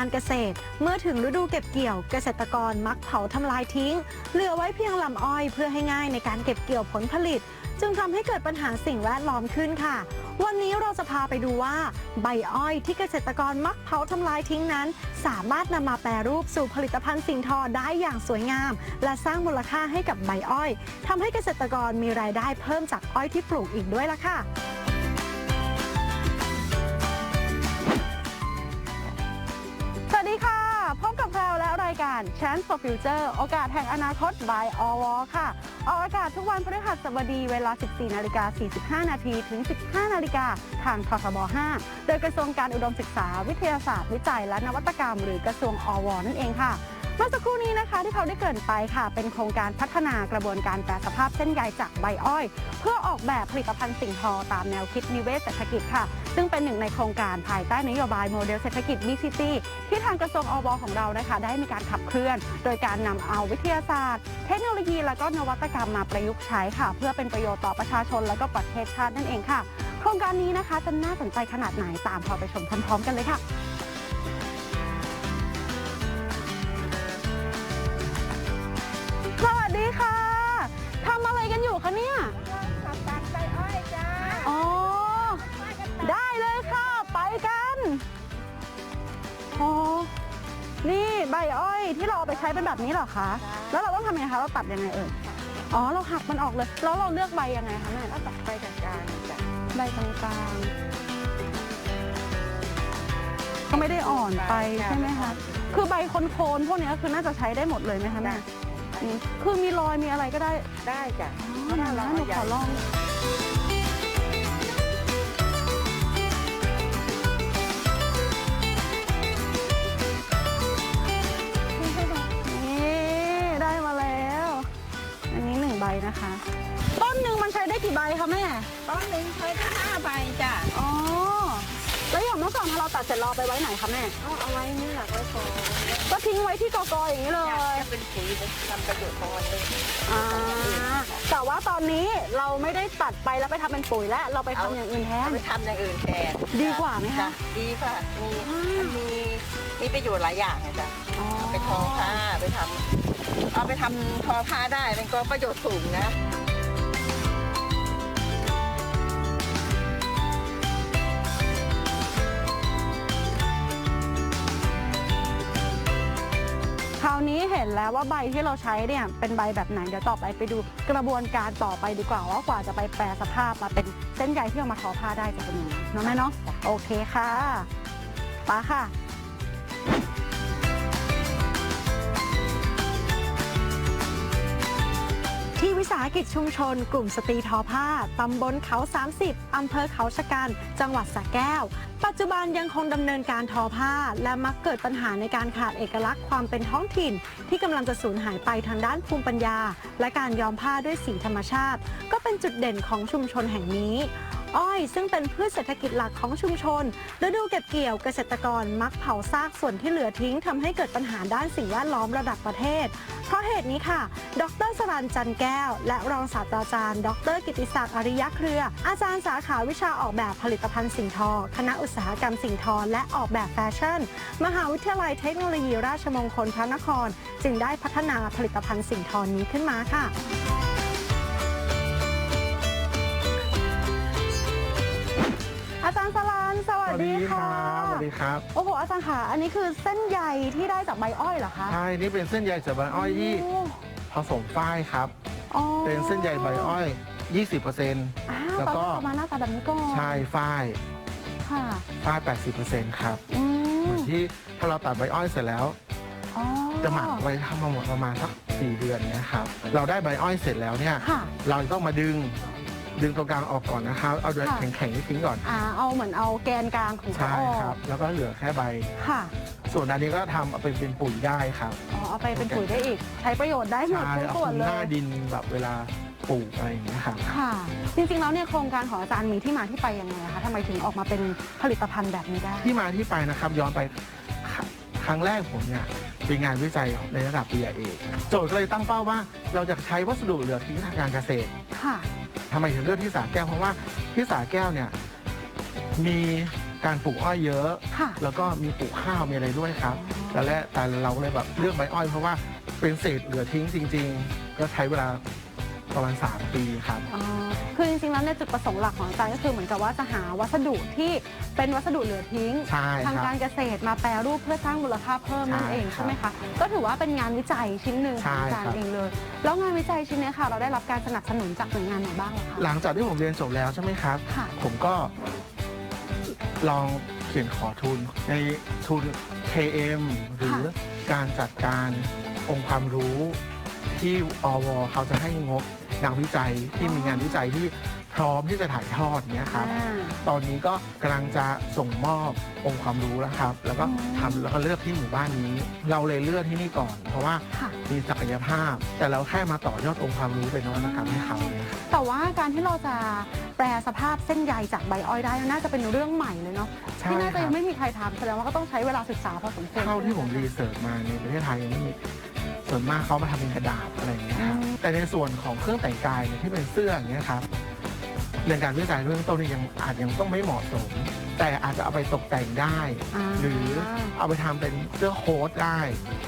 การเกษตร เมื่อถึงฤดูเก็บเกี่ยวเกษตรกรมักเผาทำลายทิ้ง เหลือไว้เพียงลำอ้อยเพื่อให้ง่ายในการเก็บเกี่ยวผลผลิต จึงทำให้เกิดปัญหาสิ่งแวดล้อมขึ้นค่ะ วันนี้เราจะพาไปดูว่า ใบอ้อยที่เกษตรกรมักเผาทำลายทิ้งนั้น สามารถนำมาแปรรูปสู่ผลิตภัณฑ์สิ่งทอได้อย่างสวยงาม และสร้างมูลค่าให้กับใบอ้อยทำให้เกษตรกรมีรายได้เพิ่มจากอ้อยที่ปลูกอีกด้วยล่ะค่ะ Chance for Future โอกาสแห่งอนาคต by อวค่ะ ออกอากาศทุกวันพฤหัสบดีเวลา 14นาฬิกา45นาทีถึง 15นาฬิกาทางททบ 5 โดยกระทรวงการอุดมศึกษา วิทยาศาสตร์ วิจัยและนวัตกรรม หรือกระทรวงอว นั่นเองค่ะ มื่อสักครู่นี้นะคะที่เขาได้เกริ่นไปค่ะ เป็นโครงการพัฒนากระบวนการแปรสภาพเส้นใยจากใบอ้อย เพื่อออกแบบผลิตภัณฑ์สิ่งทอตามแนวคิดนิเวศเศรษฐกิจค่ะ ซึ่งเป็นหนึ่งในโครงการภายใต้นโยบายโมเดลเศรษฐกิจ BCT ที่ทางกระทรวงอวของเรานะคะ ได้มีการขับเคลื่อน โดยการนำเอาวิทยาศาสตร์ เทคโนโลยี และก็นวัตกรรมมาประยุกต์ใช้ค่ะ เพื่อเป็นประโยชน์ต่อประชาชนและก็ประเทศชาตินั่นเองค่ะ โครงการนี้นะคะจะน่าสนใจขนาดไหนตามเราไปชมพร้อมๆ กันเลยค่ะ นี่ใบอ้อยที่เราเอาไปใช้เป็นแบบนี้เหรอคะ แล้วเราต้องทำยังไงคะ เราตัดยังไงเอ่ย อ๋อ เราหักมันออกเลย แล้วเราเลือกใบยังไงคะแม่แล้วตัดไปกลางๆจ้ะใบกลางๆก็ไม่ได้อ่อนไปใช่ไหมคะ คือใบโคนๆพวกนี้ก็คือน่าจะใช้ได้หมดเลยไหมคะแม่อืมคือมีรอยมีอะไรก็ได้ ได้จ้ะอ๋อเดี๋ยวนะหนูขอลอง ต้นหนึ่งเคยได้ห้าใบจ้ะอ๋อ แล้วอย่างเมื่อก่อนพอเราตัดเสร็จเราเอาไปไว้ไหนคะแม่เอาเอาไว้นี่แหละไว้พอก็ทิ้งไว้ที่กอกออย่างนี้เลยจะเป็นปุ๋ยทำประโยชน์ของมันเองอ่า แต่ว่าตอนนี้เราไม่ได้ตัดไปแล้วไปทำเป็นปุ๋ยแล้วเราไปทำอย่างอื่นแทน เอาไปทำอย่างอื่นแทนดีกว่าไหมคะ จ้ดีค่ะมีอ่ามัมันมีมีประโยชน์หลายอย่างนะจ้ะอ๋อ เอาไปทอผ้าไปทำเอาไปทำทอผ้าได้เป็นก็ประโยชน์สูงนะ นี้เห็นแล้วว่าใบที่เราใช้เนี่ยเป็นใบแบบไหนเดี๋ยวต่อไปไปดูกระบวนการต่อไปดีกว่าว่ากว่าจะไปแปรสภาพมาเป็นเส้นใยที่เอามาทอผ้าได้จะเป็นยังไงเนาะแม่เนาะโอเคค่ะไปค่ะ สาหกิจชุมชน กลุ่มสตรีทอผ้า ตำบลเขา 30 อำเภอเขาชะกัน จังหวัดสระแก้ว ปัจจุบันยังคงดำเนินการทอผ้า และมักเกิดปัญหาในการขาดเอกลักษณ์ความเป็นท้องถิ่น ที่กำลังจะสูญหายไปทางด้านภูมิปัญญา และการย้อมผ้าด้วยสีธรรมชาติ ก็เป็นจุดเด่นของชุมชนแห่งนี้ อ้อย ซึ่งเป็นพืชเศรษฐกิจหลักของชุมชนฤดูเก็บเกี่ยวเกษตรกรมักเผาซากส่วนที่เหลือทิ้งทำให้เกิดปัญหาด้านสิ่งแวดล้อมระดับประเทศ เพราะเหตุนี้ค่ะ ดรสรันจันแก้ว และรองศาสตราจารย์ ดร กิติศักดิ์อริยะเครือ อาจารย์สาขาวิชาออกแบบผลิตภัณฑ์สิ่งทอ คณะอุตสาหกรรมสิ่งทอ และออกแบบแฟชั่น มหาวิทยาลัยเทคโนโลยีราชมงคลพระนคร จึงได้พัฒนาผลิตภัณฑ์สิ่งทอนี้ขึ้นมาค่ะ อาจารย์สลานสวัสดีค่ะสวัสดีครับ โอ้โห อาจารย์ค่ะ อันนี้คือเส้นใยที่ได้จากใบอ้อยเหรอคะ ใช่ นี่เป็นเส้นใยจากใบอ้อยที่โผสมฝ้ายครับอ๋อเป็นเส้นใยใบอ้อย 20%อ้าวแล้วตอนก็นี้ออกมาหน้าตาแบบนี้ก่อนใช่ฝ้ายค่ะฝ้าย80%ครับอืเหมมือนที่ถ้าเราตัดใบอ้อยเสร็จแล้วอ๋อจะหมักไว้ทำมาหมดประมาณสัก4เดือนเนะครับ เราได้ใบอ้อยเสร็จแล้วเนี่ยค่ะเราต้องมาดึง ดึงตรงกลางออกก่อนนะครับ เอาโดยค่ะ แข็งๆนี่ทิ้งก่อน อ่าเอาเหมือนเอาแกนกลางของเขาใช่ออครับ กแล้วก็เหลือแค่ใบ ค่ะส่วนอันนี้ก็ทำเอาไปเป็นปุ๋ยได้ครับอ๋อเอาไปเป็นปุ๋ยได้อีก ใช้ประโยชน์ได้หมดใช่ทุกเอาส่วนคุมเลหน้าย ดินแบบเวลาปลูกอะไรอย่างเงี้ยครับ ค่ะ จริงๆแล้วเนี่ยโครงการของอาจารย์มีที่มาที่ไปยังไงอะคะทำไมถึงออกมาเป็นผลิตภัณฑ์แบบนี้ได้ ที่มาที่ไปนะครับย้อนไปคครั้งแรกผมเนี่ยเป็นงานวิจัยในระดับปริญญาเอกโจทย์ก็เลยตั้งเป้าว่า เราจะใช้วัสดุเหลือทิ้งทางการเกษตร ค่ะ ทำไมถึงเลือกที่สาแก้วเพราะว่าที่สาแก้วเนี่ยมีการปลูกอ้อยเยอะ ค่ะ แล้วก็มีปลูกข้าวมีอะไรด้วยครับแต่แรกแต่เราเลยแบบเลือกใบอ้อยเพราะว่าเป็นเศษเหลือทิ้งจริง ๆ ก็ใช้เวลาประมาณ3ปีครับ อ๋อ คือจริงๆแล้วเนี่ยจุดประสงค์หลักของอาจารย์ก็คือเหมือนกับว่าจะหาวัสดุที่เป็นวัสดุเหลือทิ้ง ใช่ทางครับ การเกษตรมาแปรรูปเพื่อสร้างมูลค่าเพิ่มนั่นใช่เองครับใช่ไหมคะ ก็ถือว่าเป็นงานวิจัยชิ้นหนึ่งของอาจารใช่ครัย์บ เองเลย แล้วงานวิจัยชิ้นเนี้ยค่ะ เราได้รับการสนับสนุนจากหน่วยงานไหนบ้างเหรอคะหลังจากที่ผมเรียนจบแล้วใช่ไหมครับ ค่ะ ผมก็ลองเขียนขอทุนในทุน KM หรือการจัดการองค์ความรู้ ที่อวเขาจะให้งบนักวิจัยที่มีงานวิจัยที่พร้อมที่จะถ่ายทอดเนี้ยครับ อ่า ตอนนี้ก็กำลังจะส่งมอบองค์ความรู้แล้วครับ แล้วก็อืมทำแล้วก็เลือกที่หมู่บ้านนี้ เราเลยเลือกที่นี่ก่อน เพราะว่าค่ะ มีศักยภาพ แต่เราแค่มาต่อยอดองค์ความรู้เป็นนวัตกรรมให้เขาเนี่ยครับแต่ว่าการที่เราจะแปลสภาพเส้นใยจากใบอ้อยได้น่าจะเป็นเรื่องใหม่เลยเนาะใช่ที่น่าคจะรับยังไม่มีใครทำแสดงว่าก็ต้องใช้เวลาศึกษาพอสมควรเท่าที่ผมรีเสิร์ชมาในประเทศไทยยังไม่มี ส่วนมากเขามาทำเป็นกระดาษอะไรอย่างเงี้ยครับแต่ในส่วนของเครื่องแต่งกายเนี่ยที่เป็นเสื้ออย่างเงี้ยครับเรื่องการวิจัยเรื่องต้นนี่ยังอาจยังต้องไม่เหมาะสม แต่อาจจะเอาไปตกแต่งได้าหรือเอาไปทำเป็นเสื้อโค้ทได้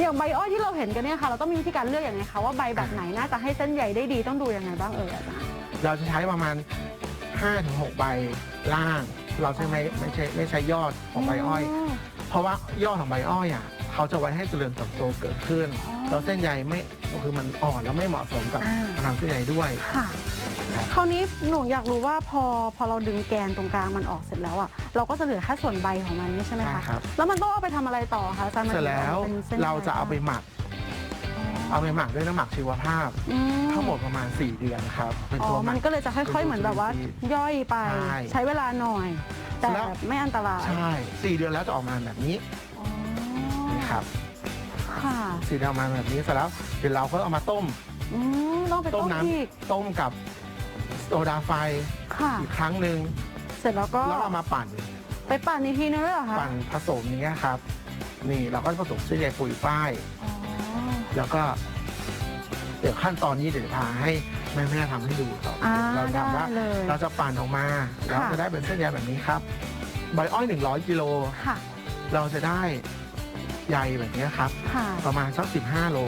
อย่างใบอ้อยที่เราเห็นกันเนี่ยค่ะ เราต้องมีวิธีการเลือกอย่างไรคะว่าใบแบบไหนน่าจะให้เส้นใยได้ดีต้องดูยังไงบ้างเอ่ยอาจารย์เราจะใช้ประมาณ 5-6 ใบล่าง เราใช้ไม่ไม่ใช่ไม่ใช่ยอดของใบอ้อย เพราะว่ายอดของใบอ้อยอะ เขาจะไว้ให้เจริญเติบโตเกิดขึ้นอ๋อแล้วเส้นใยไม่คือมันอ่อนแล้วไม่เหมาะสมกับอ่าการทำเส้นใยด้วย ค่ะ ครับ คราวนี้หนูอยากรู้ว่าพอพอเราดึงแกนตรงกลางมันออกเสร็จแล้วอะเราก็จะเหลือแค่ส่วนใบของมันนี่ใช่ไหมใช่คะครับ แล้วมันต้องเอาไปทำอะไรต่อคะอาจารย์มันเสร็จแล้วถึงออกมป็นส้นใยเราจะเอาไปหมัก เอาไปหมักด้วยน้ำหมักชีวภาพ อืทั้งหมดประมาณ 4 เดือนครับ เป็นอ๋ตัวอหมัมันก ก็เลยจะค่อย ๆ เหมือนแบบว่า ย่อยไปใช่ใช้เวลาหน่อย แต่แล้ว ไม่อันตราย ใช่สี่เดือนแล้วจะออกมาแบบนี้อ๋อนี่ ครับค่ะสี่เดือนออกมาแบบนี้เสร็จแล้วเดี๋ยวเราก็เอามาต้ม อืมต้องไปต้ต้มมน้ำอีกต้มกับโซดาไฟค่ะ อีกครั้งหนึ่งเสร็จแล้วก็แล้วเอามาปั่นไปปั่นอีกทีนึงด้วยเหรอคะปั่นผสมอย่างเงี้ยครับ นี่เราก็ผสมเส้นใยปุ๋ยฝ้าย อ๋อแล้วก็ เดี๋ยวขั้นตอนนี้เดี๋ยวพาให้แม่แม่ๆทำให้ดูต่อออ่าเราได้ทำว่าเลย เราจะปั่นออกมาแล้วค่ะ จะได้เป็นเส้นใยแบบนี้ครับ ใบอ้อย 100กิโลค่ะ เราจะได้ ใยแบบนี้ครับ ค่ะประมาณสัก 15 โล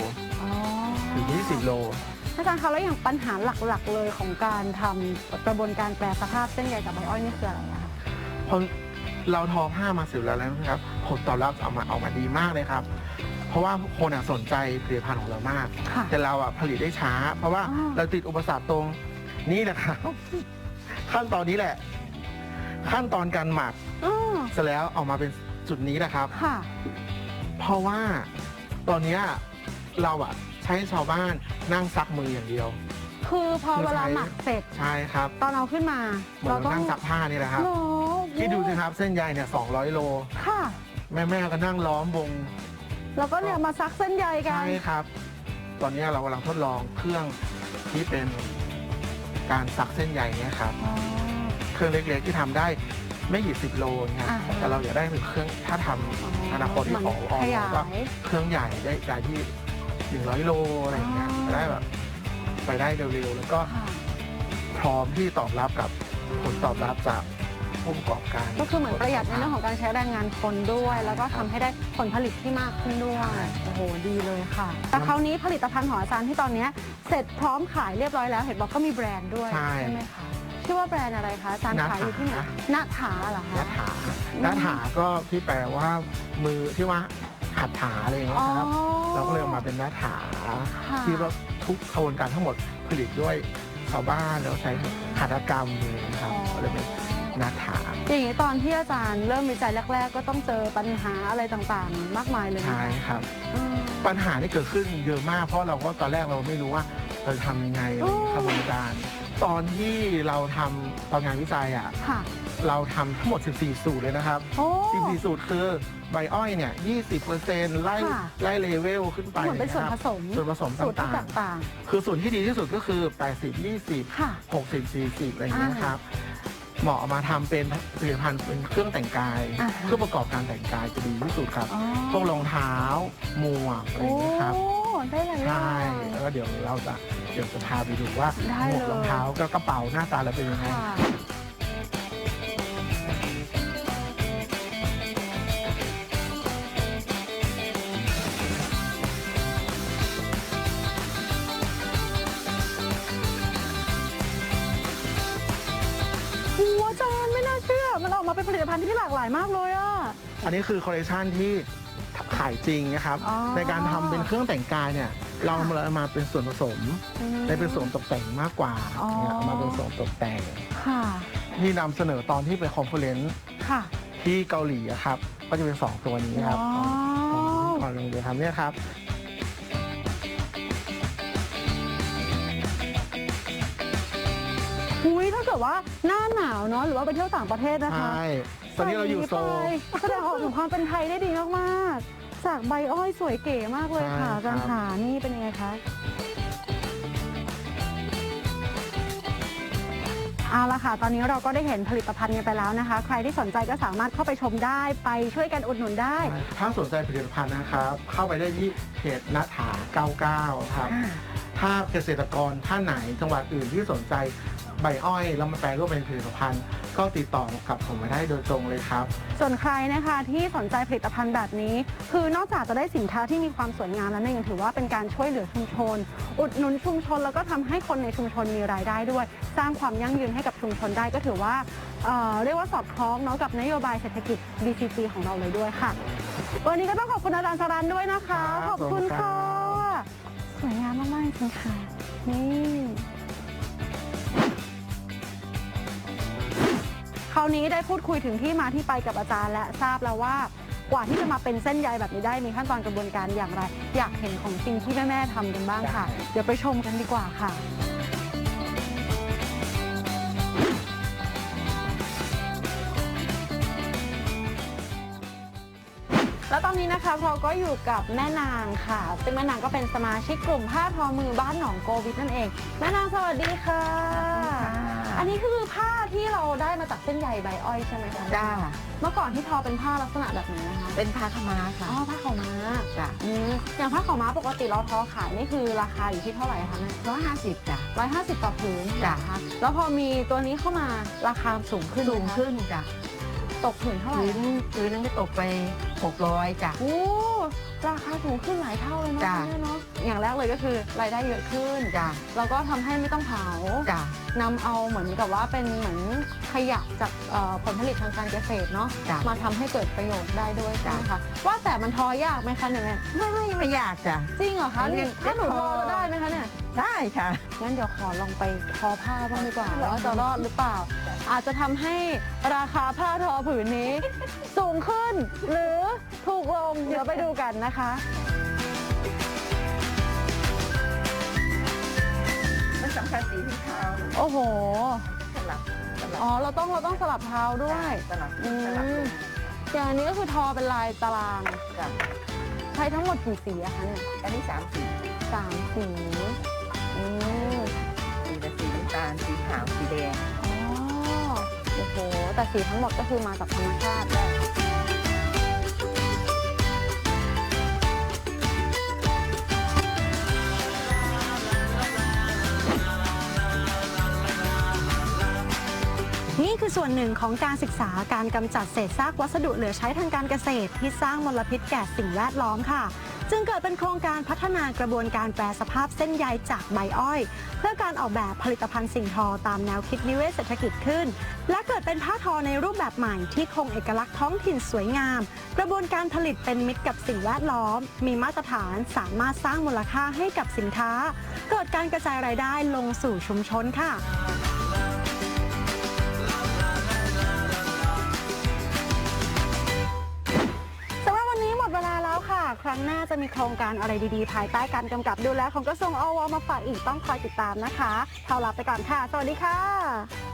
อ๋อถึง20 โล อาจารย์คะแล้วอย่างปัญหาหลักๆเลยของการทำกระบวนการแปลสภาพเส้นใยจากใบอ้อยนี่คืออะไรอะคะพอเราทอผ้ามาเสร็จแล้วนะครับผลตอบรับออกมาออกมาดีมากเลยครับ เพราะว่าคนอะสนใจผลิตภัณฑ์ของเรามาก ค่ะ แต่เราอะผลิตได้ช้า เพราะว่าอ่าเราติดอุปสรรคตรงนี้แหละครับ ขั้นตอนนี้แหละ ขั้นตอนการหมักอ๋อเสร็จแล้วออกมาเป็นจุดนี้แหละครับ ค่ะ เพราะว่าตอนเนี้ยเราอะใช้ชาวบ้านนั่งซักมืออย่างเดียว คือพอคือเวลาใช้หมักเสร็จ ใช่ครับตอนเอาขึ้นมาเหมือนเรานั่งซักผ้านี่แหละครับโหที่ดูสิครับเส้นใยเนี่ย200 โล ค่ะแม่แม่ๆก็นั่งล้อมวง แล้วก็เนี่ยมาซักเส้นใยกัน ใช่ครับ ตอนนี้เรากำลังทดลองเครื่องที่เป็นการซักเส้นใยเนี่ยครับ อ๋อ เครื่องเล็กๆที่ทำได้ ไม่กี่สิบโลเนี่ยอ่าแต่เราอยากได้เป็นเครื่องถ้าทำอนาคตที่ขอเหอมือนขยาก็ยเครื่องใหญ่ได้ได้ที่หนึ่งร้อยโลอะไรอย่างเงี้ยอ๋อไปได้แบบไปได้เร็วๆแล้วก็ค่ะพร้อมที่ตอบรับกับผลตอบรับจากผู้ประกอบการก็คือเหมือนประหยัดในเรื่องของการใช้แรงงานคนด้วย แล้วก็ทำให้ได้ผลผลิตที่มากขึ้นด้วยโอ้โหดีเลยค่ะ แต่คราวนี้ผลิตภัณฑ์ของอาจารย์ที่ตอนเนี้ยเสร็จพร้อมขายเรียบร้อยแล้ว เห็นบอกก็มีแบรนด์ด้วยใช่ไหมคะ ชื่อว่าแบรนด์อะไรคะอาจารย์ขายอยู่ที่ไหนนาถาเหรอคะนาถานาถาก็ที่แปลว่ามือที่ว่าหัตถาอะไรอย่างเงี้ยครับ เราก็เลยเอามาเป็นนาถาค่ะที่ว่าทุกกระบวนการทั้งหมดผลิตด้วยชาวบ้านแล้วใช้หัตถกรรมเลยนะครับก็เลยเป็นนาถาอย่างนี้ตอนที่อาจารย์เริ่มวิจัยแรก ๆ ก็ต้องเจอปัญหาอะไรต่างๆ มากมายเลยนะใช่คะครับอืมปัญหาที่เกิดขึ้นเยอะมาก เพราะเราก็ตอนแรกเราไม่รู้ว่าเราจะทำยังไงอะไรอย่างเงี้ยโอ้กระบวนการ ตอนที่เราทำตอนงานวิจัยอะ ค่ะ เราทำทั้งหมด 14 สูตรเลยนะครับ โอ้ 14 สูตรคือใบอ้อยเนี่ย20%ไล่ค่ะ ไล่เลเวลขึ้นไปเหมือนเป็นส่วนผะครับสมส่วนผสมสูตรที่ต่างต่างๆ คือส่วนที่ดีที่สุดก็คือ 80 20ค่ะ 60 40 อะไรอย่างเงี้ยอ่าครับ เหมาะเอามาทำเป็นผลิตภัณฑ์เป็นเครื่องแต่งกาย อ่าเครื่องประกอบการแต่งกายจะดีที่สุดครับ อ๋อพวกรองเท้าหมวกอะไรอโอ้ย่างเงี้ยครับ ได้หลายอย่าใช่ง แล้วก็เดี๋ยวเราจะ เดี๋ยวจะพาไปดูว่าหมวกรองเท้ากับกระเป๋าหน้าตาแล้วเป็นยังไง ค่ะโจไม่น่าเชื่อ มันออกมาเป็นผลิตภัณฑ์ที่หลากหลายมากเลยอะ อันนี้คือคอลเลกชันที่ขายจริงนะครับในการทำเป็นเครื่องแต่งกายเนี่ย เราเอามาเป็นส่วนผสมอืมได้เป็นส่วนตกแต่งมากกว่าอ๋อเนี่ยเอามาเป็นส่วนตกแต่งค่ะ ที่นำเสนอตอนที่ไปคอนเฟอเรนซ์ค่ะที่เกาหลีอะครับ ก็จะเป็นสองตัวนี้ครับว้าวก่อนลงเดี๋ยวทำเนี่ยครับ อุ้ยถ้าเกิดว่าหน้าหนาวเนาะหรือว่าไปเที่ยวต่างประเทศนะคะใช่ ตอนนี้เราอยู่โซล ใส่ไปแสดงออกถึงความเป็นไทยได้ดีมากๆ จากใบอ้อยสวยเก๋มากเลยค่ะใช่อาจารย์ครับขานี่เป็นยังไงคะเอาละค่ะ ตอนนี้เราก็ได้เห็นผลิตภัณฑ์กันไปแล้วนะคะ ใครที่สนใจก็สามารถเข้าไปชมได้ไปช่วยกันอุดหนุนได้ ถ้าสนใจผลิตภัณฑ์นะครับ เข้าไปได้ที่เพจนาถา99 ครับ ถ้าเกษตรกรท่านไหนจังหวัดอื่นที่สนใจ ใบอ้อยแล้วมาแปลรูปเป็นผลิตภัณฑ์ ก็ติดต่อกับผมมาได้โดยตรงเลยครับ ส่วนใครนะคะที่สนใจผลิตภัณฑ์แบบนี้ คือนอกจากจะได้สินค้าที่มีความสวยงามแล้วเนี่ยยังถือว่าเป็นการช่วยเหลือชุมชน อุดหนุนชุมชน แล้วก็ทำให้คนในชุมชนมีรายได้ด้วย สร้างความยั่งยืนให้กับชุมชนได้ก็ถือว่าเอ่อเรียกว่าสอดคล้องเนาะกับนโยบายเศรษฐกิจ BCG ของเราเลยด้วยค่ะ วันนี้ก็ต้องขอบคุณอาจารย์สรันด้วยนะคะครับขอบคุณขอบคุณครัค่ะสวยงามมากๆจริงๆค่ะนี่ คราวนี้ได้พูดคุยถึงที่มาที่ไปกับอาจารย์ และทราบแล้วว่ากว่าที่จะมาเป็นเส้นใยแบบนี้ได้มีขั้นตอนกระบวนการอย่างไร อยากเห็นของจริงที่แม่ๆทำกันบ้างค่ะ เดี๋ยวไปชมกันดีกว่าค่ะแล้วตอนนี้นะคะเราก็อยู่กับแม่นางค่ะ ซึ่งแม่นางก็เป็นสมาชิกกลุ่มผ้าทอมือบ้านหนองโกวิทนั่นเอง แม่นางสวัสดีค่ะ อันนี้คือผ้าที่เราได้มาจากเส้นใยใบอ้อยใช่ไหมคะจ้าเมื่อก่อนที่ทอเป็นผ้าลักษณะแบบไหนนะคะเป็นผ้าขาวม้าค่ะอ๋อผ้าขาวม้าจ้ะอืมอย่างผ้าขาวม้าปกติเราทอขายนี่คือราคาอยู่ที่เท่าไหร่คะแม่ร้อยห้าสิบจ้ะร้อยห้าสิบต่อผืนจ้ะนะคะแล้วพอมีตัวนี้เข้ามาราคาสูงขึ้นไหมสูงคะขึ้นจ้ะตกผืนเท่าไหร่พื้นพื้นนึงก็ตกไปหกร้อยจ้ะโอ้ ราคาสูงขึ้นหลายเท่าเลยเนาะจ้ะแม่เนาะอย่างแรกเลยก็คือรายได้เยอะขึ้น จ้ะแล้วก็ทำให้ไม่ต้องเผา จ้ะ นำเอาเหมือนกับว่าเป็นเหมือนขยะจากเอ่อผลผลิตทางการเกษตรเนาะจ้ะมาทำให้เกิดประโยชน์ได้ด้วยใช่ไหมจ้ะคะว่าแต่มันทอยากไหมคะเนี่ยแม่ไม่ไม่ไม่ยากจ้ะ จริงเหรอคะเรีนี่ยนถ้าหนูทอทอจะได้ไหมคะเนี่ยได้ค่ะ งั้นเดี๋ยวขอลองไปทอผ้าบ้างดีกว่าลองว่าจะรอดหรือเปล่า อาจจะทำให้ราคาผ้าทอผืนนี้ สูงขึ้น หรือถูกลงเดี๋ยวไปดูกันนะคะ มันสำคัญสีที่เท้าโอ้โห สลับสลับอ๋อ เราต้องเราต้องสลับเท้าด้วย สลับอืสลับม อย่างอันนี้ก็คือทอเป็นลายตารางจ้ะใช้ทั้งหมดกี่สีอะคะเนี่ยอันนี้สามสีสามสีอืมสีละสีน้ำตาลสีขาวสีแดง อ๋อ โห แต่สีทั้งหมดก็คือมาจากธรรมชาติเลยนี่คือส่วนหนึ่งของการศึกษาการกำจัดเศษซากวัสดุเหลือใช้ทางการเกษตรที่สร้างมลพิษแก่สิ่งแวดล้อมค่ะ จึงเกิดเป็นโครงการพัฒนากระบวนการแปรสภาพเส้นใยจากใบอ้อย เพื่อการออกแบบผลิตภัณฑ์สิ่งทอตามแนวคิดนิเวศเศรษฐกิจขึ้น และเกิดเป็นผ้าทอในรูปแบบใหม่ที่คงเอกลักษณ์ท้องถิ่นสวยงาม กระบวนการผลิตเป็นมิตรกับสิ่งแวดล้อม มีมาตรฐานสามารถสร้างมูลค่าให้กับสินค้า เกิดการกระจายรายได้ลงสู่ชุมชนค่ะ รั้งหน้าจะมีโครงการอะไรดีๆ ภายใต้การกำกับดูแลของกระทรวงอวมาฝากอีกต้องคอยติดตามนะคะเท่าลาไปก่อนค่ะ สวัสดีค่ะ